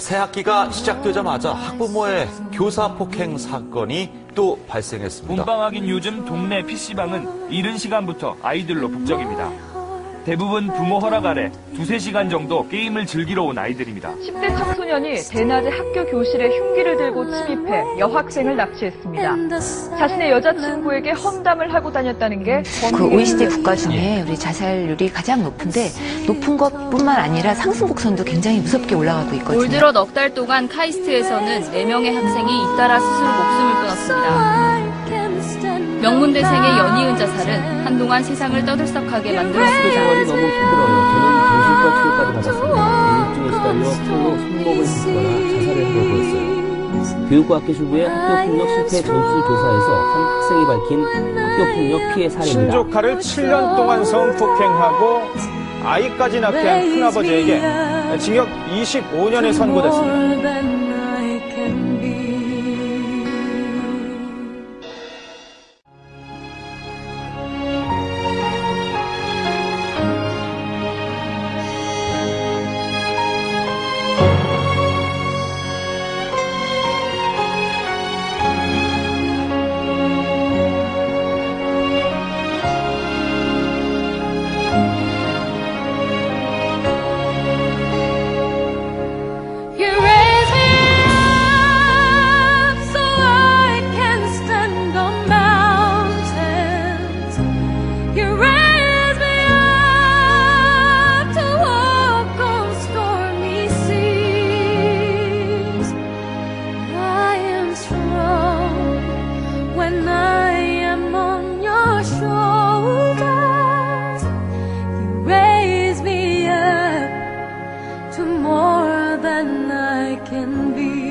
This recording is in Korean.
새 학기가 시작되자마자 학부모의 교사 폭행 사건이 또 발생했습니다. 본방학인 요즘 동네 PC방은 이른 시간부터 아이들로 북적입니다. 대부분 부모 허락 아래 두세 시간 정도 게임을 즐기러 온 아이들입니다. 10대 청소년이 대낮에 학교 교실에 흉기를 들고 침입해 여학생을 납치했습니다. 자신의 여자친구에게 험담을 하고 다녔다는 게 그 OECD 국가 중에 우리 자살률이 가장 높은데 높은 것뿐만 아니라 상승 곡선도 굉장히 무섭게 올라가고 올 있거든요. 들어 넉 달 동안 카이스트에서는 4명의 학생이 잇따라 스스로 목숨을 끊었습니다. 명문대생의 연이은 자살은 한동안 세상을 떠들썩하게 만들었습니다. 생활이 너무 힘들어요. 저는 정신과 치료까지 받았습니다. 우울증에 시달려 칼로 손목을 짚거나 자살을 하려고 했어요. 교육과학회 주부의 학교폭력 실태 전수 조사에서 한 학생이 밝힌 학교폭력 피해 사례입니다. 친조카를 7년 동안 성폭행하고 아이까지 낳게 한 큰아버지에게 징역 25년이 선고됐습니다. than I can be.